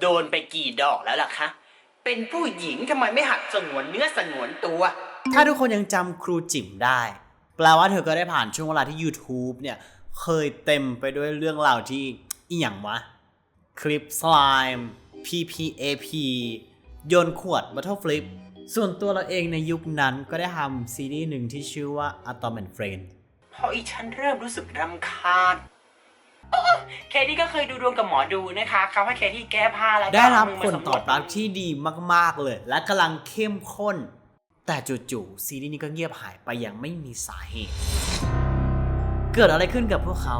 โดนไปกี่ดอกแล้วล่ะคะ เป็นผู้หญิงทำไมไม่หัดสงวนเนื้อสงวนตัว ถ้าทุกคนยังจำครูจิ๋มได้ แปลว่าเธอก็ได้ผ่านช่วงเวลาที่ YouTube เนี่ย เคยเต็มไปด้วยเรื่องราวที่อีหยังวะ คลิปสไลม์ PPAP โยนขวด Battle Flip ส่วนตัวเราเองในยุคนั้นก็ได้ทำซีรีส์หนึ่งที่ชื่อว่า Atom and Friend พออีฉันเริ่มรู้สึกรำคาญโอ้ เคที่ก็เคยดูดวงกับหมอดูนะคะเขาให้เคที่แก้ผ้าแล้วก็ได้รับเามืผลมาสำวจตอบรับที่ดีมากๆเลย และกำลังเข้มข้น แต่จู่ๆซีรีส์นี้ก็เงียบหายไปอย่างไม่มีสาเหตุ เกิดอะไรขึ้นกับพวกเขา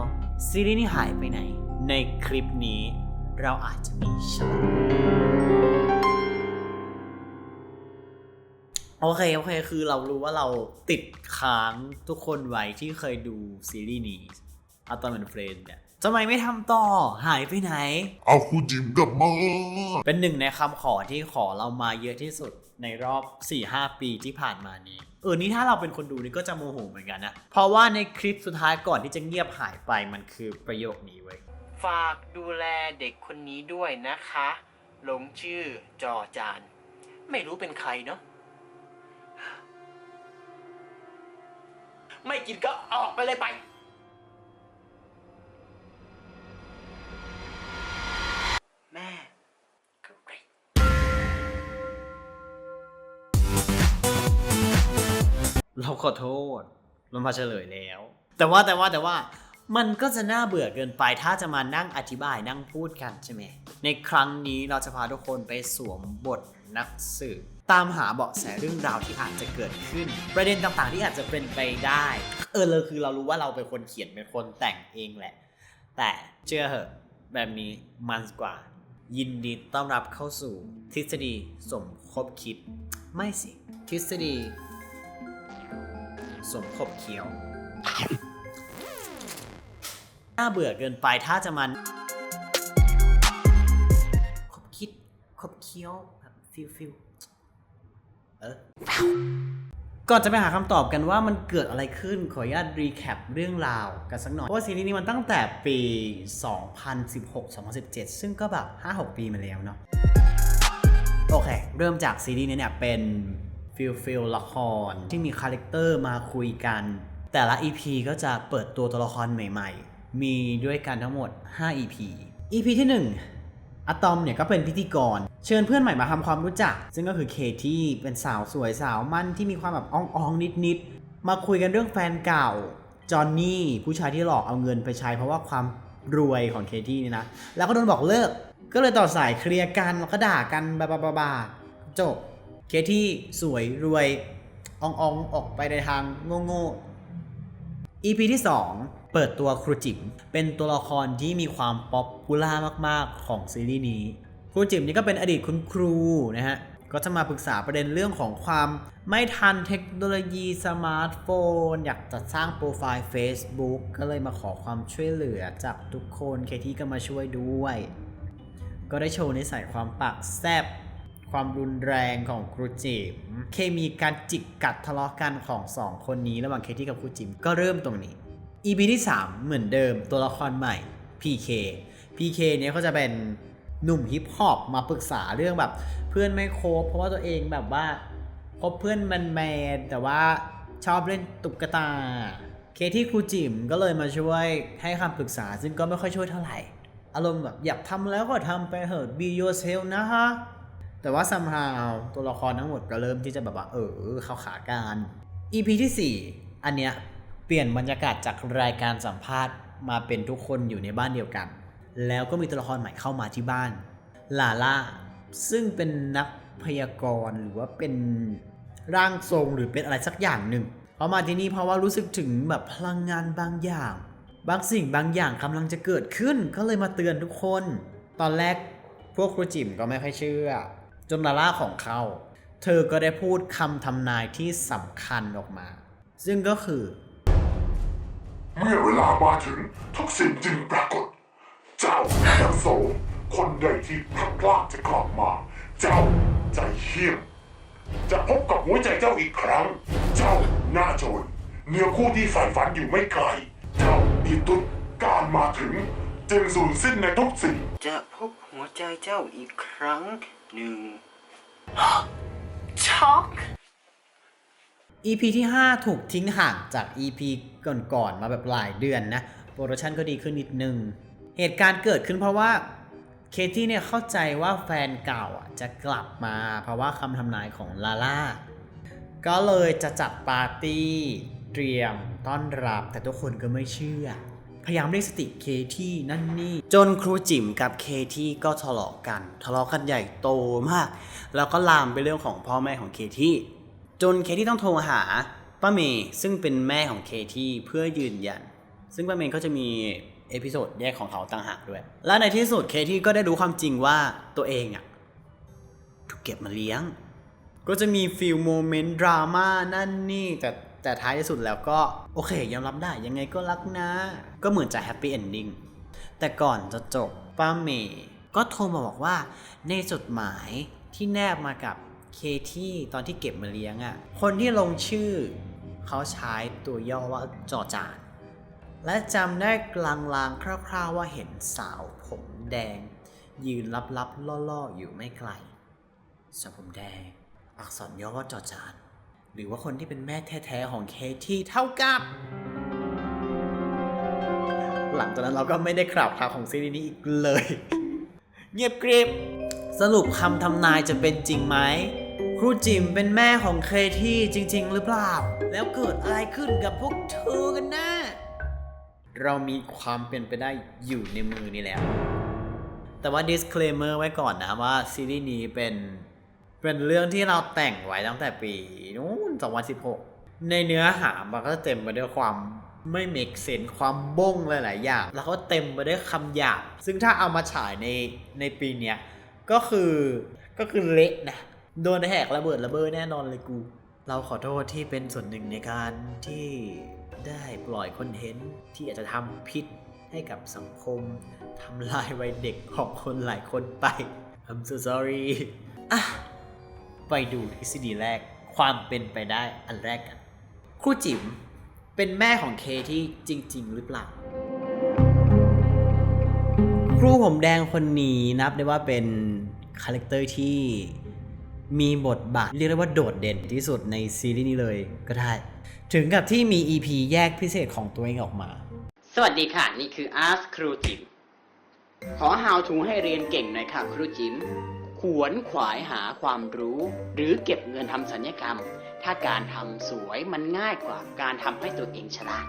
ซีรีส์นี้หายไปไหน ในคลิปนี้เราอาจจะมีเฉลยโอเคโอเคคือเรารู้ว่าเราติดค้างทุกคนไว้ที่เคยดูซีรีส์นี้อะตอมเป็นเฟรนเนี่ย ทำไมไม่ทำต่อหายไปไหน เอาครูจิมกลับมา เป็นหนึ่งในคำขอที่ขอเรามาเยอะที่สุดในรอบ 4-5 ปีที่ผ่านมานี้ เออ นี่ถ้าเราเป็นคนดูนี่ก็จะโมโหเหมือนกันนะ เพราะว่าในคลิปสุดท้ายก่อนที่จะเงียบหายไปมันคือประโยคนี้เว้ย ฝากดูแลเด็กคนนี้ด้วยนะคะ หลงชื่อจอจาน ไม่รู้เป็นใครเนาะ ไม่กินก็ออกไปเลยไป แม่ก็เกรดเราขอโทษ เรามาเฉลยแล้ว แต่ว่าแต่ว่าแต่ว่ามันก็จะน่าเบื่อเกินไปถ้าจะมานั่งอธิบายนั่งพูดกันใช่ไหม ในครั้งนี้เราจะพาทุกคนไปสวมบทนักสืบตามหาเบาะแสเรื่องราวที่อาจจะเกิดขึ้น ประเด็นต่างๆที่อาจจะเป็นไปได้ เออเลยคือเรารู้ว่าเราเป็นคนเขียนเป็นคนแต่งเองแหละ แต่เชื่อเหอะแบบนี้มันกว่า ยินดีต้อนรับเข้าสู่ ทฤษฎีสมคบคิด ไม่สิ ทฤษฎี สมคบเคี้ยว น่าเบื่อเกินไปถ้าจะมัน คบคิด คบเคี้ยวแบบฟิลฟิลเออ ก่อนจะไปหาคำตอบกันว่ามันเกิดอะไรขึ้นขออนุญาตรีแคปเรื่องราวกันสักหน่อย เพราะว่าซีรีส์นี้มันตั้งแต่ปี 2016-2017 ซึ่งก็แบบ 5-6 ปีมาแล้วเนาะโอเค เริ่มจากซีรีส์นี้เนี่ยเป็นฟิลฟิลละคร ที่มีคาแรคเตอร์มาคุยกัน แต่ละ EP ก็จะเปิดตัวตัวละครใหม่ ๆ มีด้วยกันทั้งหมด 5 EP EP ที่ 1 อะตอมเนี่ยก็เป็นพิธีกร เชิญเพื่อนใหม่มาทำความรู้จัก ซึ่งก็คือเคที่เป็นสาวสวยสาวมั่นที่มีความแบบอ่องๆนิดๆ มาคุยกันเรื่องแฟนเก่า จอห์นนี่ผู้ชายที่หลอกเอาเงินไปใช้เพราะว่าความรวยของเคที่นี่นะ แล้วก็โดนบอกเลิก ก็เลยต่อสายเคลียร์กันแล้วก็ด่ากันบาบาบาจบ เคที่สวยรวยอ่องอองออกไปในทางโง่โง่ๆ EP ที่ 2 เปิดตัวครูจิ๋มเป็นตัวละครที่มีความป๊อปปูล่ามาก ๆ ของซีรีส์นี้ ครูจิ๋มนี่ก็เป็นอดีตคุณครูนะฮะ ก็จะมาปรึกษาประเด็นเรื่องของความไม่ทันเทคโนโลยีสมาร์ทโฟน อยากจะสร้างโปรไฟล์ Facebook ก็เลยมาขอความช่วยเหลือจากทุกคนเคที่ก็มาช่วยด้วย ก็ได้โชว์ในสัยความปากแซบความรุนแรงของครูจิมเคมีการจิกกัดทะเลาะกันของสองคนนี้ระหว่างเคที่กับครูจิมก็เริ่มตรงนี้ EP ที่ 3 เหมือนเดิมตัวละครใหม่ PK PK เนี่ยก็จะเป็นหนุ่มฮิปฮอปมาปรึกษาเรื่องแบบเพื่อนไม่โคบเพราะว่าตัวเองแบบว่าคบเพื่อนมันแมนแต่ว่าชอบเล่นตุ๊กตา เคที่ครูจิมก็เลยมาช่วยให้คำปรึกษาซึ่งก็ไม่ค่อยช่วยเท่าไหร่ อารมณ์แบบอยากทำแล้วก็ทำไปเถอะ be yourself นะฮะแต่ว่า somehow ตัวละครทั้งหมดก็เริ่มที่จะแบบว่า เออเข้าขากัน EP ที่ 4 อันเนี้ย ปลี่ยนบรรยากาศจากรายการสัมภาษณ์มาเป็นทุกคนอยู่ในบ้านเดียวกัน แล้วก็มีตัวละครใหม่เข้ามาที่บ้านลาล่าซึ่งเป็นนักพยากรณ์หรือว่าเป็นร่างทรงหรือเป็นอะไรสักอย่างหนึ่งเพรามาที่นี่เพราะว่ารู้สึกถึงแบบพลังงานบางอย่าง บางสิ่งบางอย่างกำลังจะเกิดขึ้นก็เลยมาเตือนทุกคน ตอนแรกพวกครูจิมก็ไม่ค่อยเชื่อ จนลาล่าของเขาเธอก็ได้พูดคำทำนายที่สำคัญออกมา ซึ่งก็คือ เมื่อเวลามาถึงทุกสิ่งจึงปรากฏ เจ้าทั้งโสมคนใดที่พลัดพรากจะกลับมา เจ้าใจเหี้ยมจะพบกับหัวใจเจ้าอีกครั้ง เจ้าหน้าโจรเนื้อคู่ที่ใฝ่ฝันอยู่ไม่ไกล เจ้าอีตุดการมาถึง จึงสูญสิ้นในทุกสิ่ง จะพบหัวหัวใจเจ้าอีกครั้งหนึ่งช็อก EP ที่ 5 ถูกทิ้งห่างจาก EP ก่อนๆมาแบบหลายเดือนนะ โปรดักชันก็ดีขึ้นนิดนึง เหตุการณ์เกิดขึ้นเพราะว่าเคที่เนี่ยเข้าใจว่าแฟนเก่าอะจะกลับมา เพราะว่าคำทำนายของลาล่า ก็เลยจะจัดปาร์ตี้เตรียมต้อนรับแต่ทุกคนก็ไม่เชื่อ พยายามเรียกสติเคที่นั่นนี่ จนครูจิ๋มกับเคที่ก็ทะเลาะกัน ทะเลาะกันใหญ่โตมาก แล้วก็ลามไปเรื่องของพ่อแม่ของเคที่ จนเคที่ต้องโทรหาป้าเมย์ซึ่งเป็นแม่ของเคที่เพื่อยืนยัน ซึ่งป้าเมย์ก็จะมีเอพิโซดแยกของเขาต่างหากด้วย และในที่สุดเคที่ก็ได้รู้ความจริงว่าตัวเองอะถูกเก็บมาเลี้ยง ก็จะมีฟิลโมเมนต์ดราม่านั่นนี่แต่แต่ท้ายที่สุดแล้วก็โอเคยอมรับได้ยังไงก็รักนะ ก็เหมือนจะแฮปปี้เอนดิ้งแต่ก่อนจะจบป้าเมย์ก็โทรมาบอกว่าในจดหมายที่แนบมากับ เคที่ตอนที่เก็บมาเลี้ยงอะ่ะ คนที่ลงชื่อ เขาใช้ตัวย่อว่าจอจาน และจำได้กลางๆคร่าวๆว่าเห็นสาวผมแดง ยืนลับๆล่อๆ อยู่ไม่ไกล สาวผมแดง อักษรย่อว่าจอจาน หรือว่าคนที่เป็นแม่แท้ๆของเคที่เท่ากับ หลังจากนั้นเราก็ไม่ได้กราบข่าวของซีรีส์นี้อีกเลย เงียบกริบ สรุปคำทำนายจะเป็นจริงไหม ครูจิมเป็นแม่ของเคที่จริง ๆ หรือเปล่า แล้วเกิดอะไรขึ้นกับพวกเธอกันแน่เรามีความเป็นไปได้อยู่ในมือนี่แล้ว แต่ว่า disclaimer ไว้ก่อนนะว่าซีรีส์นี้เป็นเป็นเรื่องที่เราแต่งไว้ตั้งแต่ปีนู้น2016 ในเนื้อหามันก็จะเต็มไปด้วยความไม่ make sense ความบ้งหลาย ๆ อย่าง แล้วก็เต็มไปด้วยคำหยาบ ซึ่งถ้าเอามาฉายในในปีเนี้ย ก็คือก็คือเละนะโดนแหกระเบิดระเบ้อแน่นอนเลยกู เราขอโทษที่เป็นส่วนหนึ่งในการที่ได้ปล่อยคอนเทนต์ที่อาจจะทำพิษให้กับสังคมทำลายวัยเด็กของคนหลายคนไป I'm so sorry อะไปดูทฤษฎีแรกความเป็นไปได้อันแรกกันครูจิ๋มเป็นแม่ของเคที่จริง ๆ หรือเปล่า ครูผมแดงคนนี้นับได้ว่าเป็น คาแรคเตอร์ที่มีบทบาท เรียกได้ว่าโดดเด่นที่สุดในซีรีส์นี้เลยก็ได้ ถึงกับที่มี EP แยกพิเศษของตัวเองออกมา สวัสดีค่ะ นี่คืออาร์ตครูจิมขอ How to ให้เรียนเก่งหน่อยค่ะครูจิมขวนขวายหาความรู้ หรือเก็บเงินทำสัญญกรรม ถ้าการทำสวยมันง่ายกว่าการทำให้ตัวเองฉลาด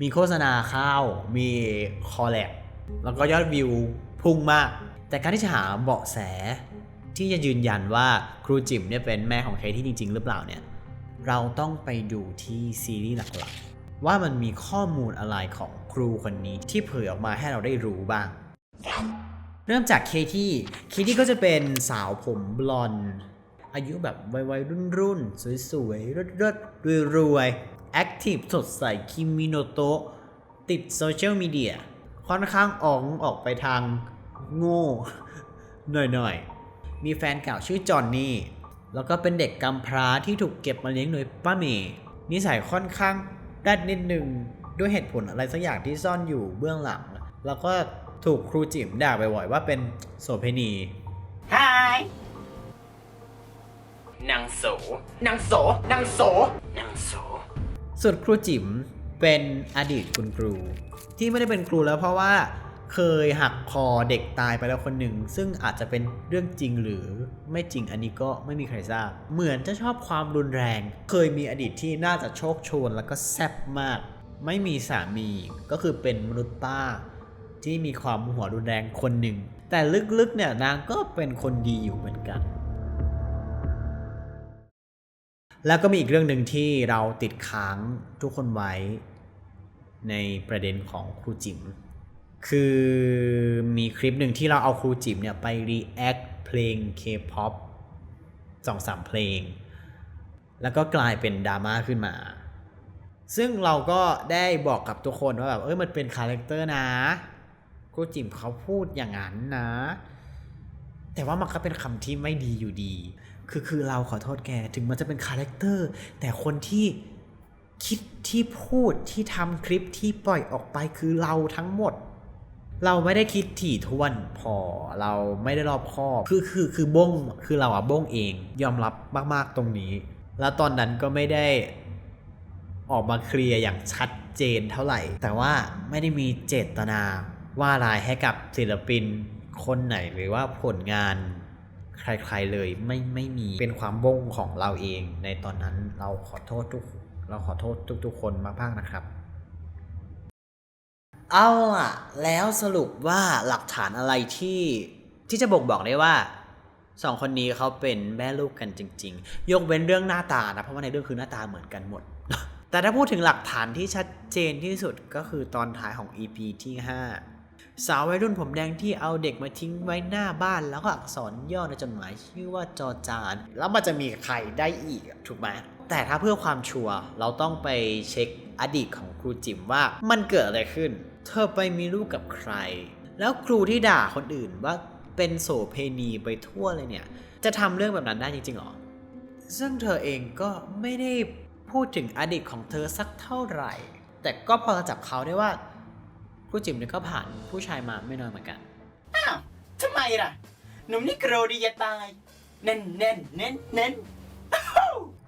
มีโฆษณาเข้ามีคอลแลบแล้วก็ยอดวิวพุ่งมาก แต่การที่จะหาเบาะแส ที่จะยืนยันว่าครูจิ๋มเนี่ยเป็นแม่ของเคที่จริง ๆ หรือเปล่าเนี่ยเราต้องไปดูที่ซีรีส์หลักๆ ว่ามันมีข้อมูลอะไรของครูคนนี้ที่เผยออกมาให้เราได้รู้บ้าง เริ่มจากเคที่เคที่ก็จะเป็นสาวผมบลอนด์อายุแบบวัยๆรุ่นสวยๆเลิศๆรวยๆแอคทีฟสดใสคิมิโนโตะติดโซเชียลมีเดียค่อนข้างอ๋องออกไปทาง โง่หน่อยๆ มีแฟนเก่าชื่อจอห์นนี่ แล้วก็เป็นเด็กกำพร้าที่ถูกเก็บมาเลี้ยงโดยป้าเมย์นิสัยค่อนข้างด้านนิดนึงด้วยเหตุผลอะไรสักอย่างที่ซ่อนอยู่เบื้องหลัง แล้วก็ถูกครูจิ๋มด่าบ่อยๆว่าเป็นโสเภณีฮายนางโสนางโสนางโสนางโสส่วนครูจิ๋มเป็นอดีตคุณครู ที่ไม่ได้เป็นครูแล้วเพราะว่า เคยหักคอเด็กตายไปแล้วคนหนึ่ง ซึ่งอาจจะเป็นเรื่องจริงหรือไม่จริงอันนี้ก็ไม่มีใครทราบ เหมือนจะชอบความรุนแรง เคยมีอดีตที่น่าจะโชคชนแล้วก็แซ่บมาก ไม่มีสามีก็คือเป็นมนุษย์ป้า ที่มีความหัวรุนแรงคนหนึ่ง แต่ลึกๆเนี่ยนางก็เป็นคนดีอยู่เหมือนกันแล้วก็มีอีกเรื่องหนึ่งที่เราติดค้างทุกคนไว้ในประเด็นของครูจิ๋ม คือมีคลิปหนึ่งที่เราเอาครูจิ๋มเนี่ยไป react เพลง K-pop สองสามเพลง แล้วก็กลายเป็นดราม่าขึ้นมา ซึ่งเราก็ได้บอกกับทุกคนว่าแบบเอ้ยมันเป็นคาแรคเตอร์นะครูจิ๋มเขาพูดอย่างนั้นนะ แต่ว่ามันก็เป็นคำที่ไม่ดีอยู่ดี คือคือเราขอโทษแกถึงมันจะเป็นคาแรคเตอร์แต่คนที่คิดที่พูดที่ทำคลิปที่ปล่อยออกไปคือเราทั้งหมด เราไม่ได้คิดถี่ถ้วนพอเราไม่ได้รอบคอบคือคือคือบ้งคือเราอะบ้งเองยอมรับมาก ๆตรงนี้ แล้วตอนนั้นก็ไม่ได้ออกมาเคลียร์อย่างชัดเจนเท่าไหร่ แต่ว่าไม่ได้มีเจตนาว่าร้ายให้กับศิลปินคนไหนหรือว่าผลงานใครๆเลยไม่ไม่มีเป็นความบ้งของเราเองในตอนนั้นเราขอโทษทุกเราขอโทษทุกๆคนมากๆนะครับ เอาล่ะ แล้วสรุปว่าหลักฐานอะไรที่ที่จะบ่งบอกได้ว่าสองคนนี้เขาเป็นแม่ลูกกันจริง ๆ ยกเว้นเรื่องหน้าตานะเพราะว่าในเรื่องคือหน้าตาเหมือนกันหมด แต่ถ้าพูดถึงหลักฐานที่ชัดเจนที่สุดก็คือตอนท้ายของ EP ที่ 5 สาววัยรุ่นผมแดงที่เอาเด็กมาทิ้งไว้หน้าบ้าน แล้วก็อักษรย่อในจดหมายชื่อว่าจอจาน แล้วมันจะมีใครได้อีกถูกไหมแต่ถ้าเพื่อความชัวร์เราต้องไปเช็คอดีตของครูจิ๋มว่ามันเกิดอะไรขึ้น เธอไปมีลูกกับใคร แล้วครูที่ด่าคนอื่นว่าเป็นโสเพณีไปทั่วเลยเนี่ย จะทำเรื่องแบบนั้นได้จริงๆหรอ ซึ่งเธอเองก็ไม่ได้พูดถึงอดีตของเธอสักเท่าไหร่ แต่ก็พอจะจับเขาได้ว่าครูจิ๋มเนี่ยก็ผ่านผู้ชายมาไม่น้อยเหมือนกัน อ้าวทำไมล่ะ หนุ่มนี่โกรธดีจะตาย เน้นเน้นเน้นเน้น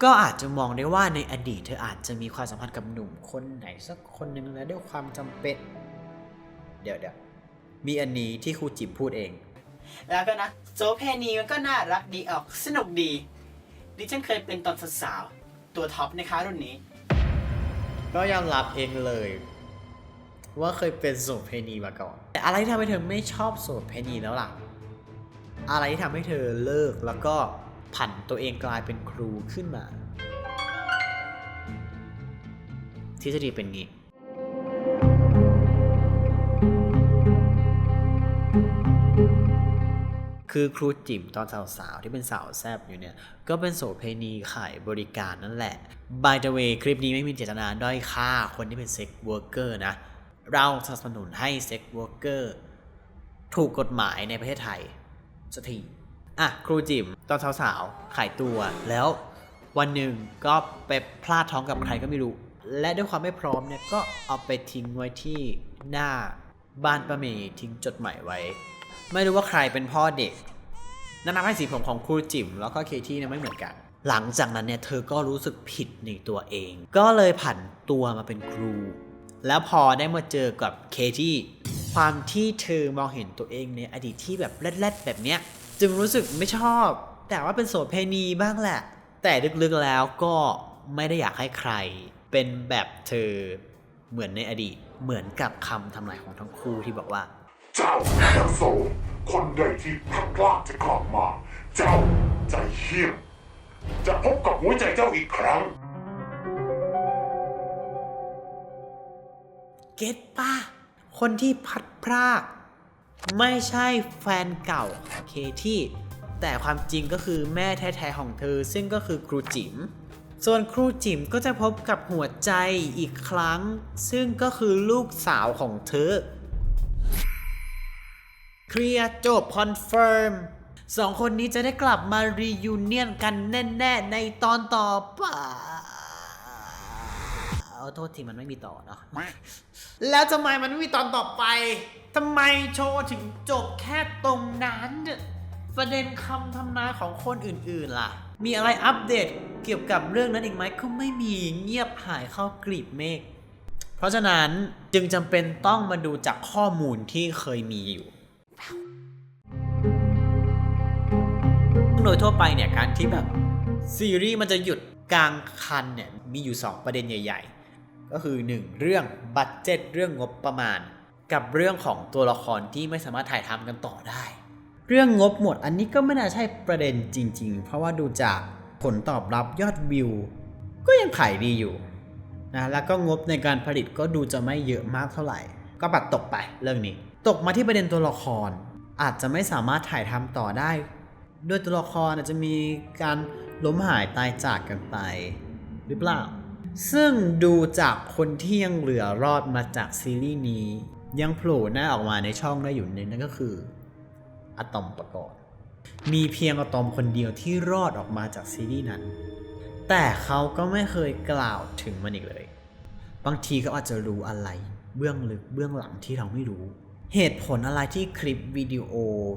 ก็อาจจะมองได้ว่าในอดีตเธออาจจะมีความสัมพันธ์กับหนุ่มคนไหนสักคนหนึ่งแล้วด้วยความจำเป็น เดี๋ยวเดี๋ยวมีอันนี้ที่ครูจิ๋มพูดเอง แล้วก็นะโซเพนีมันก็น่ารักดีออกสนุกดี ดิฉันเคยเป็นตอนสาวๆตัวท็อปนะคะรุ่นนี้ ก็ยอมรับเองเลย ว่าเคยเป็นโสเภณีมาก่อน แต่อะไรที่ทำให้เธอไม่ชอบโสเภณีแล้วล่ะ อะไรที่ทำให้เธอเลิกแล้วก็ ผันตัวเองกลายเป็นครูขึ้นมา ทฤษฎีเป็นงี้คือครูจิ๋มตอนสาวๆ ที่เป็นสาวแซบอยู่เนี่ย ก็เป็นโสเภณีขายบริการนั่นแหละ by the way คลิปนี้ไม่มีเจตนาด้อยค่าคนที่เป็นเซ็กเวิร์กเกอร์นะ เราสนับสนุนให้เซ็กเวิร์กเกอร์ถูกกฎหมายในประเทศไทยสักที อะครูจิมตอนสาวๆขายตัวแล้ววันหนึ่งก็ไปพลาดท้องกับใครก็ไม่รู้ และด้วยความไม่พร้อมเนี่ยก็เอาไปทิ้งไว้ที่หน้าบ้านป้าเมย์ทิ้งจดหมายไว้ ไม่รู้ว่าใครเป็นพ่อเด็กนั่นทำให้สีผมของครูจิมแล้วก็เคที่เนี่ยไม่เหมือนกัน หลังจากนั้นเนี่ยเธอก็รู้สึกผิดในตัวเอง ก็เลยผันตัวมาเป็นครู แล้วพอได้มาเจอกับเคที่ความที่เธอมองเห็นตัวเองในอดีตที่แบบแรดๆแบบเนี้ย จึงรู้สึกไม่ชอบ แต่ว่าเป็นโสเพณีบ้างแหละ แต่ลึกๆแล้วก็ไม่ได้อยากให้ใคร เป็นแบบเธอเหมือนในอดีต เหมือนกับคำทำนายของทั้งคู่ที่บอกว่า เจ้าแห่งโสมคนใดที่พลัดพรากจะกลับมา เจ้าใจเหี้ยมจะพบกับหัวใจเจ้าอีกครั้ง เก็ตป่ะ คนที่พัดพราก ไม่ใช่แฟนเก่าของเคที่ แต่ความจริงก็คือแม่แท้ๆของเธอ ซึ่งก็คือครูจิ๋มส่วนครูจิ๋มก็จะพบกับหัวใจอีกครั้ง ซึ่งก็คือลูกสาวของเธอเคลียร์จบคอนเฟิร์มสองคนนี้จะได้กลับมารียูเนียนกันแน่ ๆ ในตอนต่อไป อโทษทีมันไม่มีต่อเนาะแล้วทำไมมันไม่มีตอนต่อไปทำไมโชว์ถึงจบแค่ตรงนั้น ประเด็นคำทำนายของคนอื่นๆล่ะ มีอะไรอัปเดตเกี่ยวกับเรื่องนั้นอีกไหมก็ไม่มีเงียบหายเข้ากลีบเมฆเพราะฉะนั้นจึงจำเป็นต้องมาดูจากข้อมูลที่เคยมีอยู่โดยทั่วไปเนี่ยการที่แบบซีรีส์มันจะหยุดกลางคันเนี่ยมีอยู่ 2 ประเด็นใหญ่ๆ ก็คือ 1 เรื่องบัตเจ็ตเรื่องงบประมาณ กับเรื่องของตัวละครที่ไม่สามารถถ่ายทำกันต่อได้ เรื่องงบหมดอันนี้ก็ไม่น่าใช่ประเด็นจริง ๆ เพราะว่าดูจากผลตอบรับยอดวิว ก็ยังขายดีอยู่นะแล้วก็งบในการผลิตก็ดูจะไม่เยอะมากเท่าไหร่ ก็ปัดตกไปเรื่องนี้ ตกมาที่ประเด็นตัวละคร อาจจะไม่สามารถถ่ายทำต่อได้ ด้วยตัวละครอาจจะมีการล้มหายตายจากกันไป หรือเปล่า ซึ่งดูจากคนที่ยังเหลือรอดมาจากซีรีส์นี้ ยังโผล่หน้าออกมาในช่องได้อยู่ในนั่นก็คืออะตอมประกอบมีเพียงอะตอมคนเดียวที่รอดออกมาจากซีรีส์นั้น แต่เขาก็ไม่เคยกล่าวถึงมันอีกเลย บางทีเขาอาจจะรู้อะไร เบื้องลึกเบื้องหลังที่เราไม่รู้ เหตุผลอะไรที่คลิปวิดีโอ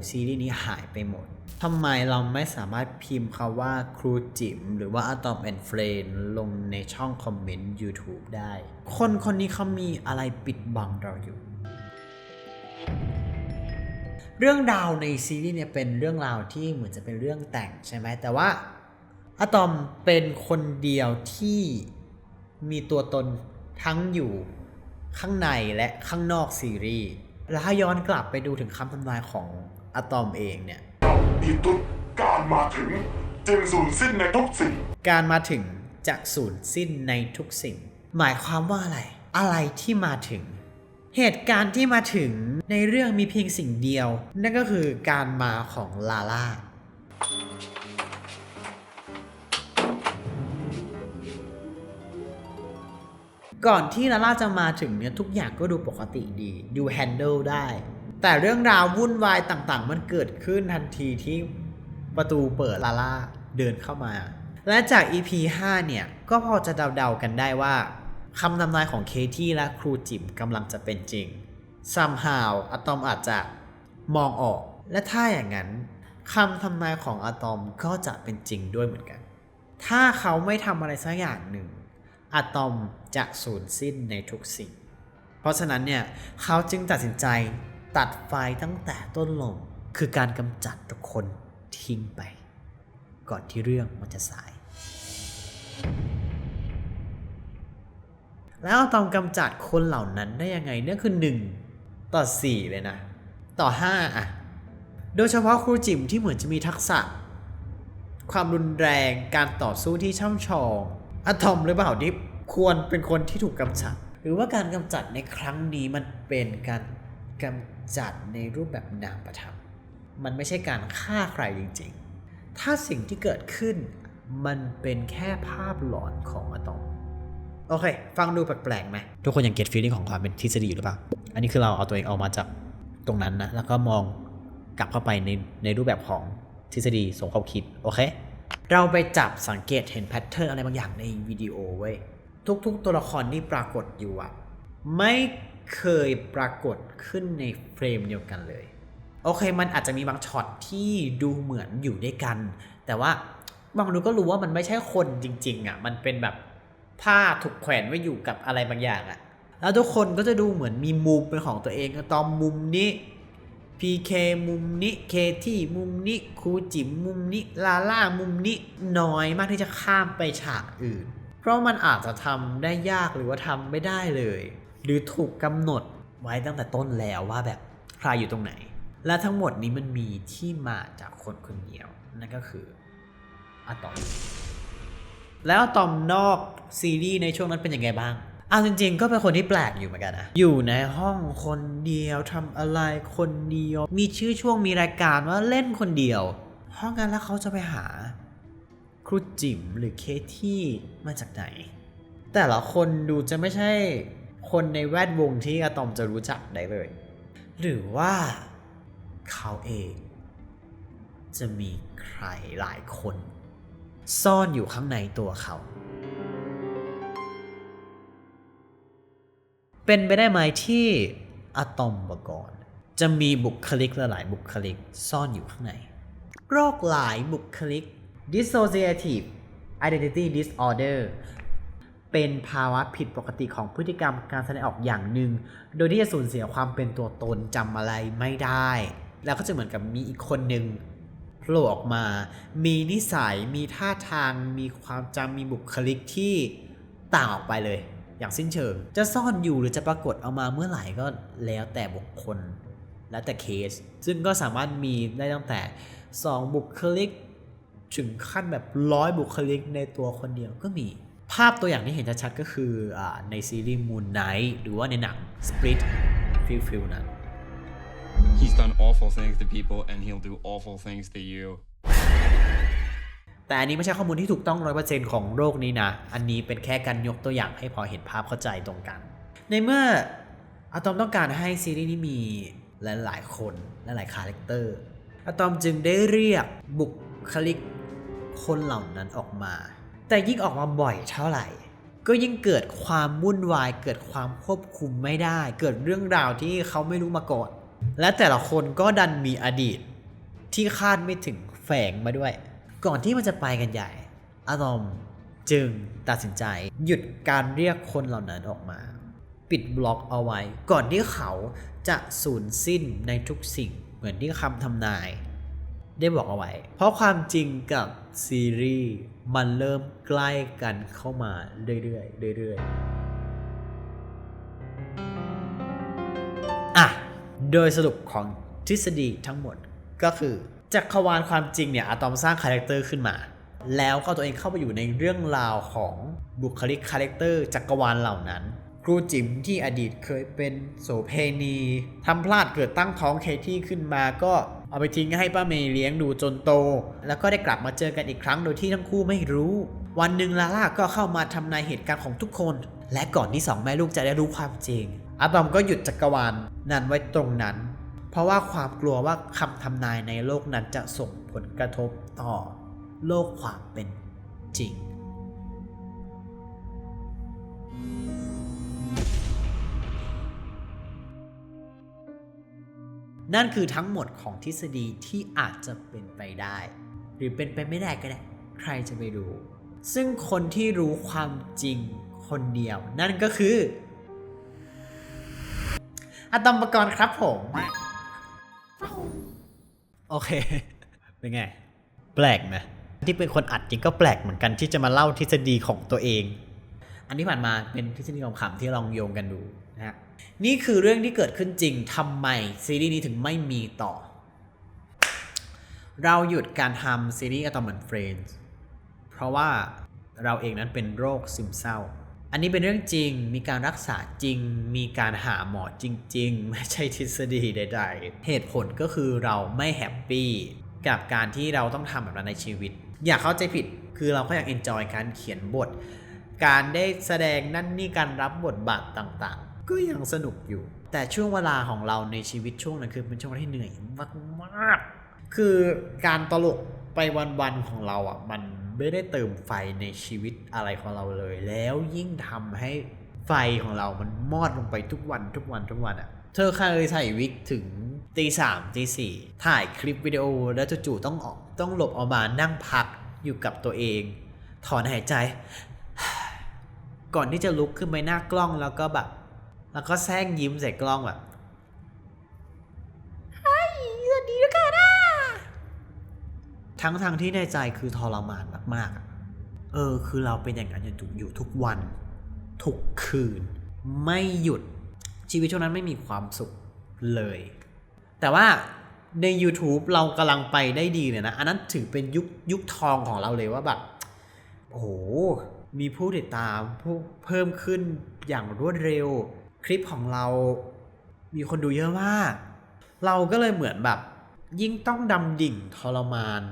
ซีรีส์นี้หายไปหมดทำไมเราไม่สามารถพิมพ์คาว่าครูจิ๋มหรือว่า Atom and Friend ลงในช่องคอมเมนต์ YouTube ได้ คนคนนี้เขามีอะไรปิดบังเราอยู่ เรื่องราวในซีรีส์เนี่ยเป็นเรื่องราวที่เหมือนจะเป็นเรื่องแต่งใช่ไหมแต่ว่าอะตอมเป็นคนเดียวที่มีตัวตนทั้งอยู่ข้างในและข้างนอกซีรีส์ แล้วถ้าย้อนกลับไปดูถึงคำทำนายของอะตอมเองเนี่ยเจ้าอีตุดการมาถึงจึงสูญสิ้นในทุกสิ่ง การมาถึงจะสูญสิ้นในทุกสิ่ง หมายความว่าอะไร อะไรที่มาถึง เหตุการณ์ที่มาถึงในเรื่องมีเพียงสิ่งเดียว นั่นก็คือการมาของลาล่า ก่อนที่ลาล่าจะมาถึงเนี่ยทุกอย่างก็ดูปกติดี ดูแฮนเดิลได้ แต่เรื่องราววุ่นวายต่างๆ มันเกิดขึ้นทันทีที่ประตูเปิดลาล่าเดินเข้ามา และจาก EP 5 เนี่ย ก็พอจะเดาๆกันได้ว่าคำนำนายของเคที่และครูจิมกำลังจะเป็นจริง somehow อะตอมอาจจะมองออก และถ้าอย่างนั้นคำทำนายของอะตอมก็จะเป็นจริงด้วยเหมือนกัน ถ้าเขาไม่ทำอะไรสักอย่างหนึ่ง อะตอมจะสูญสิ้นในทุกสิ่ง เพราะฉะนั้นเนี่ยเขาจึงตัดสินใจตัดไฟตั้งแต่ต้นลมคือการกำจัดทุกคนทิ้งไป ก่อนที่เรื่องมันจะสาย แล้วอะตอมกำจัดคนเหล่านั้นได้ยังไงเนี่ยคือ 1 ต่อ 4 เลยนะ ต่อ 5 อะ โดยเฉพาะครูจิ๋มที่เหมือนจะมีทักษะ ความรุนแรงการต่อสู้ที่ช่ำชอง อะตอมหรือเปล่าที่ควรเป็นคนที่ถูกกำจัด หรือว่าการกำจัดในครั้งนี้มันเป็นการกำจัดในรูปแบบนามประทับมันไม่ใช่การฆ่าใครจริง ๆ ถ้าสิ่งที่เกิดขึ้น มันเป็นแค่ภาพหลอนของอะตอม โอเค ฟังดูแปลกๆไหมทุกคนยังเก็ตฟีลลิ่งของความเป็นทฤษฎีอยู่หรือเปล่า อันนี้คือเราเอาตัวเองออกมาจากตรงนั้นนะ แล้วก็มองกลับเข้าไปในในรูปแบบของทฤษฎีสมคบคิด โอเค เราไปจับสังเกตเห็นแพทเทิร์นอะไรบางอย่างในวิดีโอเว้ย ทุกๆ ตัวละครที่ปรากฏอยู่อะไม่เคยปรากฏขึ้นในเฟรมเดียวกันเลย โอเคมันอาจจะมีบางช็อตที่ดูเหมือนอยู่ด้วยกัน แต่ว่าบางดูก็รู้ว่ามันไม่ใช่คนจริง ๆอะมันเป็นแบบผ้าถูกแขวนไว้อยู่กับอะไรบางอย่างอะแล้วทุกคนก็จะดูเหมือนมีมุมเป็นของตัวเองตอมมุมนี้ PK มุมนี้เคที่มุมนี้ครูจิ๋มมุมนี้ลาล่ามุมนี้น้อยมากที่จะข้ามไปฉากอื่น เพราะมันอาจจะทำได้ยากหรือว่าทำไม่ได้เลย หรือถูกกำหนดไว้ตั้งแต่ต้นแล้วว่าแบบใครอยู่ตรงไหน และทั้งหมดนี้มันมีที่มาจากคนคนเดียวนั่นก็คืออะตอมแล้วอะตอมนอกซีรีส์ในช่วงนั้นเป็นยังไงบ้าง เอาจริงๆ ก็เป็นคนที่แปลกอยู่เหมือนกันนะ อยู่ในห้องคนเดียวทำอะไรคนเดียว มีชื่อช่วงมีรายการว่าเล่นคนเดียว ห้องนั้นแล้วเขาจะไปหา ครูจิ๋มหรือเคที่มาจากไหน แต่ละคนดูจะไม่ใช่คนในแวดวงที่อะตอมจะรู้จักได้เลย หรือว่าเขาเอง จะมีใครหลายคน ซ่อนอยู่ข้างในตัวเขา เป็นไปได้ไหมที่อะตอมบกรจะมีบุคลิกหลายบุคลิกซ่อนอยู่ข้างในโรคหลายบุคลิก dissociative identity disorder เป็นภาวะผิดปกติของพฤติกรรมการแสดงออกอย่างหนึ่ง โดยที่จะสูญเสียความเป็นตัวตนจำอะไรไม่ได้ แล้วก็จะเหมือนกับมีอีกคนหนึ่งโผล่ออกมา มีนิสัย มีท่าทาง มีความจำมีบุคลิกที่ต่างออกไปเลย อย่างสิ้นเชิง จะซ่อนอยู่หรือจะปรากฏเอามาเมื่อไหร่ก็แล้วแต่บุคคล แล้วแต่เคส ซึ่งก็สามารถมีได้ตั้งแต่ 2 บุคลิก ถึงขั้นแบบร้อยบุคลิกในตัวคนเดียวก็มี ภาพตัวอย่างที่เห็นชัดๆก็คืออในซีรีส์ Moon Knight หรือว่าในหนัง Split ฟิลฟิลนั้น He's done awful things to people and he'll do awful things to you. แต่อันนี้ไม่ใช่ข้อมูลที่ถูกต้องร้อยเปอร์เซ็นของโรคนี้นะ อันนี้เป็นแค่การยกตัวอย่างให้พอเห็นภาพเข้าใจตรงกัน ในเมื่ออะตอมต้องการให้ซีรีส์นี้มีหลายๆคนและหลายคาแรคเตอร์อะตอมจึงได้เรียกบุคลิกคนเหล่านั้นออกมา แต่ยิ่งออกมาบ่อยเท่าไหร่ ก็ยิ่งเกิดความวุ่นวาย เกิดความควบคุมไม่ได้ เกิดเรื่องราวที่เขาไม่รู้มาก่อน และแต่ละคนก็ดันมีอดีตที่คาดไม่ถึงแฝงมาด้วย ก่อนที่มันจะไปกันใหญ่อะตอมจึงตัดสินใจหยุดการเรียกคนเหล่านั้นออกมา ปิดบล็อกเอาไว้ ก่อนที่เขาจะสูญสิ้นในทุกสิ่งเหมือนที่คำทำนาย ได้บอกเอาไว้ เพราะความจริงกับซีรีส์มันเริ่มใกล้กันเข้ามาเรื่อยๆเรื่อยๆอะโดยสรุปของทฤษฎีทั้งหมดก็คือ จักรวาลความจริงเนี่ยอะตอมสร้างคาแรคเตอร์ขึ้นมา แล้วก็ตัวเองเข้าไปอยู่ในเรื่องราวของบุคลิกคาแรคเตอร์จักรวาลเหล่านั้น ครูจิ๋มที่อดีตเคยเป็นโสเพณีทำพลาดเกิดตั้งท้องเคที่ขึ้นมาก็เอาไปทิ้งให้ป้าเมย์เลี้ยงดูจนโต แล้วก็ได้กลับมาเจอกันอีกครั้งโดยที่ทั้งคู่ไม่รู้ วันหนึ่งลาล่าก็เข้ามาทำนายเหตุการณ์ของทุกคน และก่อนที่สองแม่ลูกจะได้รู้ความจริงอะตอมก็หยุดจักรวาลนั้นไว้ตรงนั้น เพราะว่าความกลัวว่าคำทำนายในโลกนั้นจะส่งผลกระทบต่อโลกความเป็นจริง นั่นคือทั้งหมดของทฤษฎีที่อาจจะเป็นไปได้ หรือเป็นไปไม่ได้ก็ได้ ใครจะไปรู้ ซึ่งคนที่รู้ความจริงคนเดียว นั่นก็คืออะตอมปกรณ์ครับผม โอเค เป็นไง แปลกไหมที่เป็นคนอัดจริงก็แปลกเหมือนกันที่จะมาเล่าทฤษฎีของตัวเอง อันที่ผ่านมาเป็นทฤษฎีขำๆที่ลองโยงกันดูนะฮะนี่คือเรื่องที่เกิดขึ้นจริงทำไมซีรีส์นี้ถึงไม่มีต่อ เราหยุดการทำซีรีส์อะตอมเหมือนเฟรนด์เพราะว่าเราเองนั้นเป็นโรคซึมเศร้า นนี้เป็นเรื่องจริง มีการรักษาจริง มีการหาหมอจริง ๆ ไม่ใช่ทฤษฎีใด ๆ เหตุผลก็คือเราไม่แฮปปี้กับการที่เราต้องทำแบบนั้นในชีวิต อย่าเข้าใจผิด คือเราก็ยังเอนจอยการเขียนบท การได้แสดงนั่นนี่การรับบทบาทต่างๆ ก็ยังสนุกอยู่ แต่ช่วงเวลาของเราในชีวิตช่วงนั้นคือเป็นช่วงที่เหนื่อยมากๆ คือการตลกไปวันๆของเราอะมัน ไม่ได้เติมไฟในชีวิตอะไรของเราเลย แล้วยิ่งทำให้ไฟของเรามันมอดลงไปทุกวันทุกวันทุกวันอะเธอเคยใส่วิกถึงตีสามตีสี่ถ่ายคลิปวิดีโอแล้วจู่ๆต้องออกต้องหลบออกมานั่งพักอยู่กับตัวเอง ถอนหายใจ ก่อนที่จะลุกขึ้นไปหน้ากล้องแล้วก็แบบแล้วก็แซงยิ้มใส่กล้องแบบไอ้สวัสดีทุกคนนะ ทั้งทางๆที่ในใจคือทรมานมากๆ เออ คือเราเป็นอย่างนั้นอยู่ทุกอยู่ทุกวัน ทุกคืน ไม่หยุดชีวิตช่วงนั้นไม่มีความสุขเลย แต่ว่าใน YouTube เรากำลังไปได้ดีเลยนะ อันนั้นถือเป็นยุคยุคทองของเราเลยว่าแบบโอ้โห มีผู้ติดตามผู้เพิ่มขึ้นอย่างรวดเร็ว คลิปของเรา มีคนดูเยอะมาก เราก็เลยเหมือนแบบ ยิ่งต้องดำดิ่งทรมาน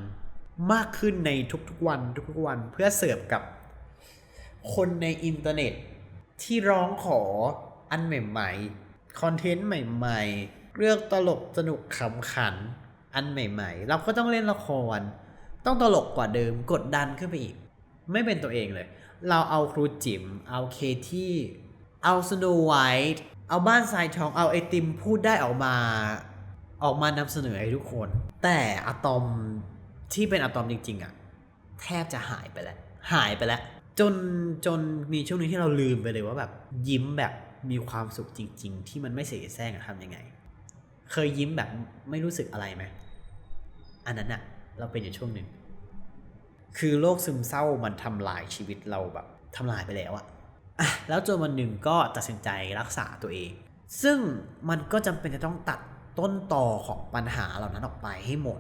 มากขึ้นในทุกๆวันทุกๆวันเพื่อเสิร์ฟกับ คนในอินเทอร์เน็ต ที่ร้องขออันใหม่ๆคอนเทนต์ใหม่ๆ เรื่องตลกสนุกขำขันอันใหม่ ๆ เราก็ต้องเล่นละคร ต้องตลกกว่าเดิมกดดันขึ้นไปอีก ไม่เป็นตัวเองเลย เราเอาครูจิ๋มเอาเคที่เอาสโนไวท์เอาบ้านทรายทองเอาไอติมพูดได้ออกมา ออกมานำเสนอให้ทุกคน แต่อะตอมที่เป็นอะตอมจริง ๆอะแทบจะหายไปแล้ว หายไปแล้ว จนจนมีช่วงนึงที่เราลืมไปเลยว่าแบบยิ้มแบบมีความสุขจริง ๆ ที่มันไม่เสแสร้งทำยังไง เคยยิ้มแบบไม่รู้สึกอะไรไหมอันนั้นอะเราเป็นอยู่ช่วงหนึ่งคือโรคซึมเศร้ามันทำลายชีวิตเราแบบทำลายไปแล้วอะอะแล้วจนวันหนึ่งก็ตัดสินใจรักษาตัวเอง ซึ่งมันก็จำเป็นจะต้องตัด ต้นต่อของปัญหาเหล่านั้นออกไปให้หมด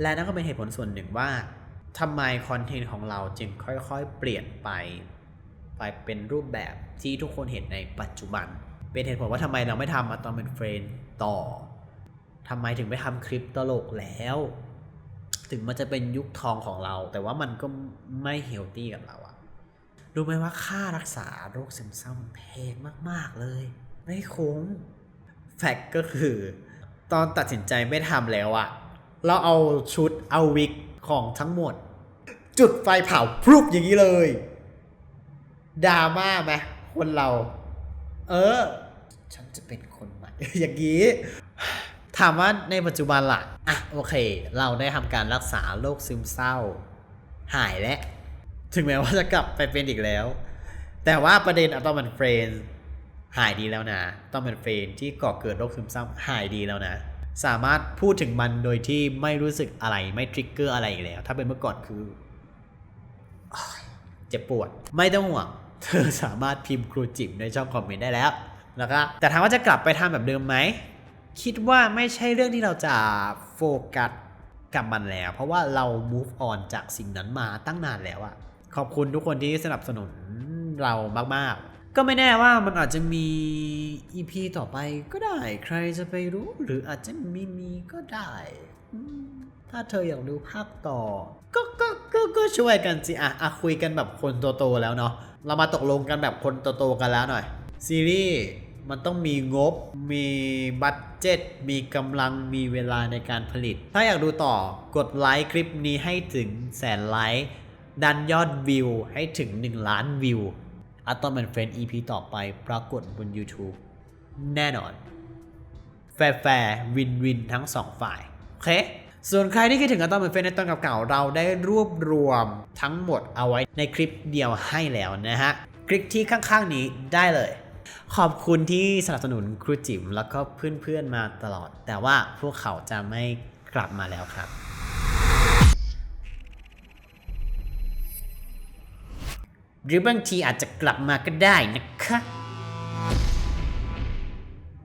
และนั่นก็เป็นเหตุผลส่วนหนึ่งว่าทำไมคอนเทนต์ของเราจึงค่อยๆ เปลี่ยนไป ไปเป็นรูปแบบที่ทุกคนเห็นในปัจจุบัน เป็นเหตุผลว่าทำไมเราไม่ทำมาตอนเป็นเฟรนด์ต่อทำไมถึงไม่ทำคลิปตลกแล้ว ถึงมันจะเป็นยุคทองของเรา แต่ว่ามันก็ไม่เฮลตี้กับเราอะรู้ไหมว่าค่ารักษาโรคซึมเศร้ามันแพงมาก ๆ เลย ไม่คุ้ม แฟกต์ก็คือ ตอนตัดสินใจไม่ทำแล้วอะเราเอาชุดเอาวิกของทั้งหมด จุดไฟเผาพรุบอย่างนี้เลยดราม่าไหมคนเรา เออ ฉันจะเป็นคนใหม่ อย่างนี้ ถามว่าในปัจจุบันล่ะ อะ โอเค เราได้ทำการรักษาโรคซึมเศร้า หายแล้ว ถึงแม้ว่าจะกลับไปเป็นอีกแล้ว แต่ว่าประเด็นอะตอมมันเฟรน หายดีแล้วนะ ต้อมมันเฟรนที่ก่อเกิดโรคซึมเศร้าหายดีแล้วนะ สามารถพูดถึงมันโดยที่ไม่รู้สึกอะไรไม่ทริกเกอร์อะไรอีกแล้ว ถ้าเป็นเมื่อก่อนคือเจ็บปวด ไม่ต้องห่วง เธอสามารถพิมพ์ครูจิ๋มในช่องคอมเมนต์ได้แล้วนะครับแต่ถามว่าจะกลับไปทำแบบเดิมไหม คิดว่าไม่ใช่เรื่องที่เราจะโฟกัสกับมันแล้ว เพราะว่าเรา move on จากสิ่งนั้นมาตั้งนานแล้วอะขอบคุณทุกคนที่สนับสนุนเรามาก ๆ ก็ไม่แน่ว่ามันอาจจะมี EP ต่อไปก็ได้ ใครจะไปรู้ หรืออาจจะมีมีก็ได้ ถ้าเธออยากดูภาคต่อ ก็ก็ก็ก็ช่วยกันสิอะอะคุยกันแบบคนโตๆแล้วเนาะเรามาตกลงกันแบบคนโตๆกันแล้วหน่อย ซีรีส์มันต้องมีงบ มีบัตเจ็ต มีกำลัง มีเวลาในการผลิต ถ้าอยากดูต่อกดไลค์คลิปนี้ให้ถึงแสนไลค์ ดันยอดวิวให้ถึง 1 ล้านวิว อะตอมแอนเฟรนด์ EP ต่อไปปรากฏบน YouTube แน่นอน แฟร์วินวินทั้งสองฝ่าย โอเค ส่วนใครที่คิดถึงอะตอมเหมือนเฟรนด์ในตอนเก่าๆ เราได้รวบรวมทั้งหมดเอาไว้ในคลิปเดียวให้แล้วนะฮะ คลิกที่ข้างๆนี้ได้เลย ขอบคุณที่สนับสนุนครูจิ๋มแล้วก็เพื่อนๆมาตลอด แต่ว่าพวกเขาจะไม่กลับมาแล้วครับ หรือบางทีอาจจะกลับมาก็ได้นะคะ